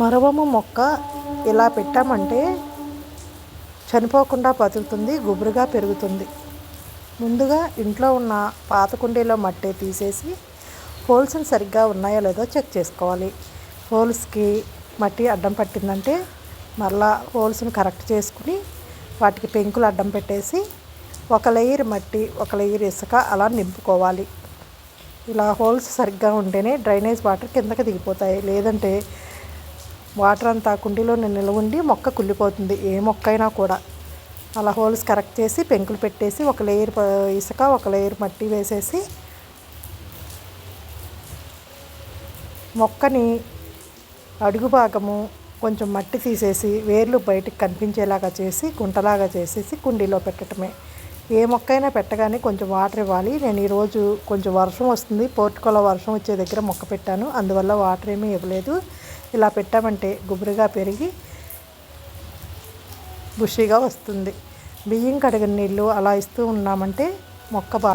మరవము మొక్క ఇలా పెట్టామంటే చనిపోకుండా బతుకుతుంది గుబురుగా పెరుగుతుంది. ముందుగా ఇంట్లో ఉన్న పాత కుండీలో మట్టి తీసేసి హోల్స్ని సరిగ్గా ఉన్నాయో లేదో చెక్ చేసుకోవాలి. హోల్స్కి మట్టి అడ్డం పట్టిందంటే మరలా హోల్స్ని కరెక్ట్ చేసుకుని వాటికి పెంకులు అడ్డం పెట్టేసి ఒక లేయర్ మట్టి ఒక లేయర్ ఇసుక అలా నింపుకోవాలి. ఇలా హోల్స్ సరిగ్గా ఉంటేనే డ్రైనేజ్ వాటర్ కిందకి దిగిపోతాయి. లేదంటే వాటర్ అంతా కుండీలో నిల్వ ఉండి మొక్క కుళ్ళిపోతుంది. ఏ మొక్క అయినా కూడా. అలా హోల్స్ కరెక్ట్ చేసి పెంకులు పెట్టేసి ఒక లేయర్ ఇసుక ఒక లేయర్ మట్టి వేసేసి మొక్కని అడుగు భాగము కొంచెం మట్టి తీసేసి వేర్లు బయటికి కనిపించేలాగా చేసి గుంటలాగా చేసేసి కుండీలో పెట్టడమే ఏ మొక్క అయినా పెట్టగానే కొంచెం వాటర్ ఇవ్వాలి. నేను ఈరోజు కొంచెం వర్షం వస్తుంది. పోర్టుకోలో వర్షం వచ్చే దగ్గర మొక్క పెట్టాను. అందువల్ల వాటర్ ఏమీ ఇవ్వలేదు. ఇలా పెట్టామంటే గుబురుగా పెరిగి బుషిగా వస్తుంది. బియ్యం కడిగిన నీళ్ళు అలా ఇస్తూ ఉన్నామంటే మొక్క బాగా